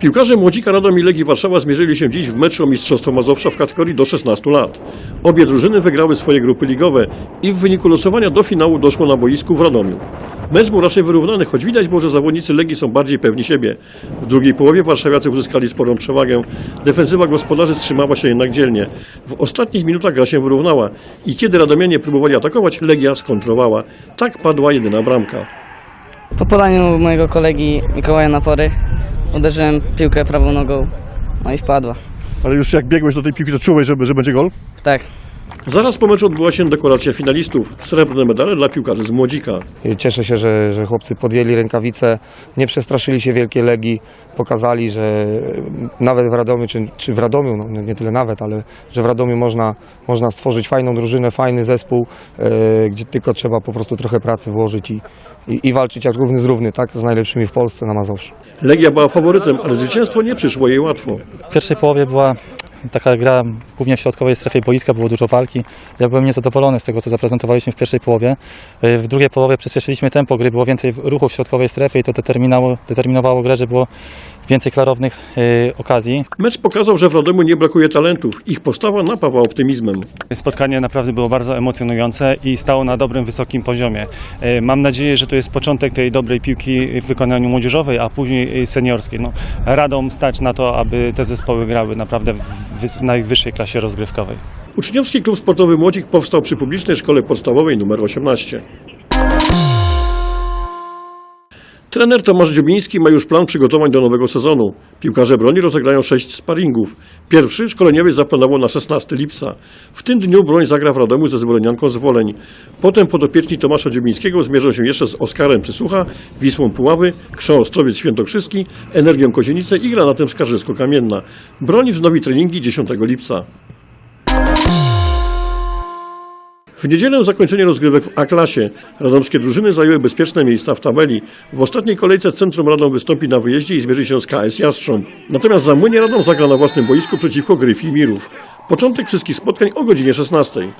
Piłkarze Młodzika Radom i Legii Warszawa zmierzyli się dziś w meczu o Mistrzostwo Mazowsza w kategorii do 16 lat. Obie drużyny wygrały swoje grupy ligowe i w wyniku losowania do finału doszło na boisku w Radomiu. Mecz był raczej wyrównany, choć widać było, że zawodnicy Legii są bardziej pewni siebie. W drugiej połowie warszawiacy uzyskali sporą przewagę. Defensywa gospodarzy trzymała się jednak dzielnie. W ostatnich minutach gra się wyrównała i kiedy Radomianie próbowali atakować, Legia skontrowała. Tak padła jedyna bramka. Po podaniu mojego kolegi Mikołaja Napory uderzyłem piłkę prawą nogą, no i wpadła. Ale już jak biegłeś do tej piłki, to czułeś, że, że będzie gol? Tak, Zaraz po meczu odbyła się dekoracja finalistów. Srebrne medale dla piłkarzy z Młodzika. Cieszę się, że, że chłopcy podjęli rękawice, nie przestraszyli się wielkiej Legii, pokazali, że nawet w Radomiu, czy, czy w Radomiu, no nie nie tyle nawet, ale że w Radomiu można, można stworzyć fajną drużynę, fajny zespół, e, gdzie tylko trzeba po prostu trochę pracy włożyć i, i, i walczyć jak równy z równy, tak, z najlepszymi w Polsce na Mazowszu. Legia była faworytem, ale zwycięstwo nie przyszło jej łatwo. W pierwszej połowie była taka gra głównie w środkowej strefie boiska, było dużo walki. Ja byłem niezadowolony z tego, co zaprezentowaliśmy w pierwszej połowie. Y, W drugiej połowie przyspieszyliśmy tempo gry, było więcej ruchu w środkowej strefie i to determinowało grę, że było więcej klarownych y, okazji. Mecz pokazał, że w Radomiu nie brakuje talentów. Ich postawa napawa optymizmem. Spotkanie naprawdę było bardzo emocjonujące i stało na dobrym, wysokim poziomie. E, Mam nadzieję, że to jest początek tej dobrej piłki w wykonaniu młodzieżowej, a później seniorskiej. No, radą stać na to, aby te zespoły grały naprawdę w wys- najwyższej klasie rozgrywkowej. Uczniowski Klub Sportowy Młodzik powstał przy publicznej szkole podstawowej nr 18. Trener Tomasz Dziubiński ma już plan przygotowań do nowego sezonu. Piłkarze broni rozegrają sześć sparingów. Pierwszy szkoleniowy zaplanował na 16 lipca. W tym dniu broń zagra w Radomiu ze zwolennianką z Woleń. Potem podopieczni Tomasza Dziubińskiego zmierzą się jeszcze z Oskarem Przysłucha, Wisłą Puławy, Krzą Ostrowiec Świętokrzyski, Energią Kozienice i Granatem Skarżysko-Kamienna. Broń wznowi treningi 10 lipca. W niedzielę zakończenie rozgrywek w A-klasie. Radomskie drużyny zajęły bezpieczne miejsca w tabeli. W ostatniej kolejce Centrum Radom wystąpi na wyjeździe i zmierzy się z KS Jastrząb. Natomiast Zamłynie Radom zagra na własnym boisku przeciwko Gryfi Mirów. Początek wszystkich spotkań o godzinie 16.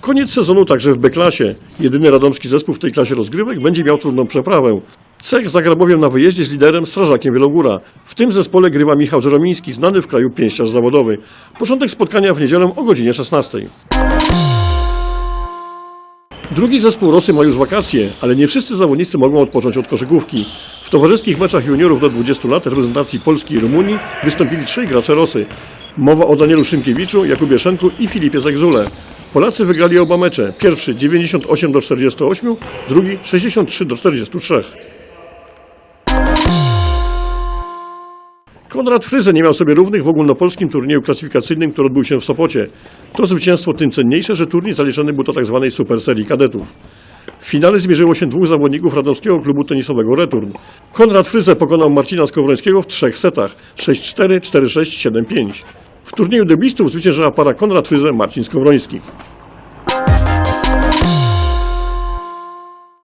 Koniec sezonu także w B-klasie. Jedyny radomski zespół w tej klasie rozgrywek będzie miał trudną przeprawę. Cech zagra bowiem na wyjeździe z liderem Strażakiem Wielogóra. W tym zespole grywa Michał Żeromiński, znany w kraju pięściarz zawodowy. Początek spotkania w niedzielę o godzinie 16. Drugi zespół Rosy ma już wakacje, ale nie wszyscy zawodnicy mogą odpocząć od koszykówki. W towarzyskich meczach juniorów do 20 lat reprezentacji Polski i Rumunii wystąpili trzej gracze Rosy. Mowa o Danielu Szymkiewiczu, Jakubie Szenku i Filipie Zegzule. Polacy wygrali oba mecze. Pierwszy 98 do 48, drugi 63 do 43. Konrad Fryze nie miał sobie równych w ogólnopolskim turnieju klasyfikacyjnym, który odbył się w Sopocie. To zwycięstwo tym cenniejsze, że turniej zaliczony był do tzw. superserii kadetów. W finale zmierzyło się dwóch zawodników radomskiego klubu tenisowego Return. Konrad Fryze pokonał Marcina Skowrońskiego w trzech setach 6-4, 4-6, 7-5. W turnieju deblistów zwyciężyła para Konrad Fryze-Marcin Skowroński.